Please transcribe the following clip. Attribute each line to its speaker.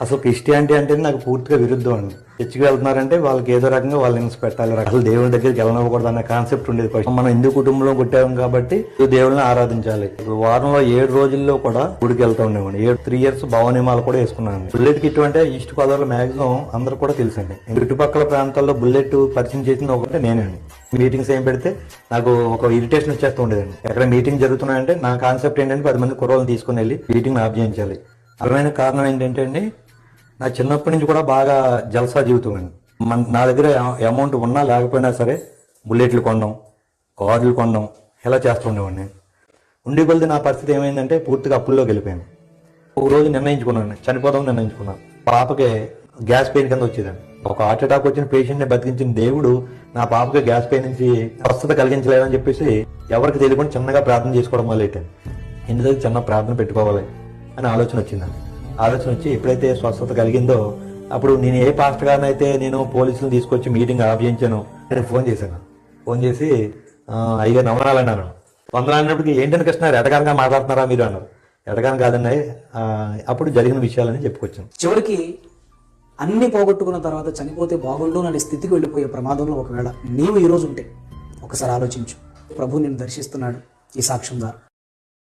Speaker 1: అసలు క్రిస్టియానిటీ అంటే నాకు పూర్తిగా విరుద్ధం అండి. చర్చికి వెళ్తున్నారంటే వాళ్ళకి ఏదో రకంగా వాళ్ళు హింస పెట్టాలి అసలు దేవుని దగ్గరికి వెళ్ళనివ్వకూడదు అనే కాన్సెప్ట్ ఉండేది ఫస్ట్ మనం హిందూ కుటుంబంలో పుట్టాం కాబట్టి దేవుళ్ళని ఆరాధించాలి. వారంలో ఏడు రోజుల్లో కూడా గుడికి వెళ్తా ఉండేవాడిని. ఏడు త్రీ ఇయర్స్ భవనిమాలు కూడా వేసుకున్నాను. బుల్లెట్ కిట్ అంటే ఈస్ట్ గోదావరిలో మాక్సిమం అందరూ కూడా తెలుసండి. చుట్టుపక్కల ప్రాంతాల్లో బుల్లెట్ పరిచయం చేసింది ఒకటే నేనండి మీటింగ్స్ ఏం పెడితే నాకు ఒక ఇరిటేషన్ వచ్చేస్తూ ఉండేదండి. ఎక్కడ మీటింగ్ జరుగుతున్నాయంటే నా కాన్సెప్ట్ ఏంటంటే పది మంది కుర్రోళ్ళని తీసుకుని వెళ్ళి మీటింగ్ ఆఫ్ చేయించాలి. అర్థమైన కారణం ఏంటంటే అండి నా చిన్నప్పటి నుంచి కూడా బాగా జల్సా జీవితం అండి. మన నా దగ్గర అమౌంట్ ఉన్నా లేకపోయినా సరే బుల్లెట్లు కొనడం కార్లు కొనడం ఇలా చేస్తూ ఉండేవాడిని. ఉండి కొలిది నా పరిస్థితి ఏమైందంటే పూర్తిగా అప్పుల్లోకి వెళ్ళిపోయాను. ఒక రోజు నిర్ణయించుకున్నాను చనిపోదాం నిర్ణయించుకున్నాను. పాపకి గ్యాస్ పెయిన్ కింద వచ్చేదండి ఒక హార్ట్ అటాక్ వచ్చిన పేషెంట్ని బతికించిన దేవుడు నా పాపకి గ్యాస్ పెయిన్ నుంచి స్వస్థత కలిగించలేదని చెప్పేసి ఎవరికి తెలియకుండా చిన్నగా ప్రార్థన చేసుకోవడం మొదలెట్టాను. ఇంటి చిన్న ప్రార్థన పెట్టుకోవాలి అని ఆలోచన వచ్చిందండి. ఆలోచన వచ్చి ఎప్పుడైతే స్వస్థత కలిగిందో అప్పుడు నేను ఏ పాస్టర్ గారిని అయితే నేను పోలీసులు తీసుకొచ్చి మీటింగ్ ఆఫ్ నేను ఫోన్ చేశాను. ఫోన్ చేసి "ఆ, అయ్యగారు నమ్మరాలు అన్నాను వందలు ఏంటని కృష్ణ ఎటకారంగా మాట్లాడుతున్నారా మీరు అన్నారు. ఎటకారం కాదండి అప్పుడు జరిగిన విషయాలని చెప్పుకొచ్చాను.
Speaker 2: చివరికి అన్ని పోగొట్టుకున్న తర్వాత చనిపోతే బాగుండు అనే స్థితికి వెళ్ళిపోయే ప్రమాదంలో ఒకవేళ నీవు ఈరోజు ఉంటే ఒకసారి ఆలోచించు. ప్రభు నేను దర్శిస్తున్నాడు. ఈ సాక్ష్యం ద్వారా.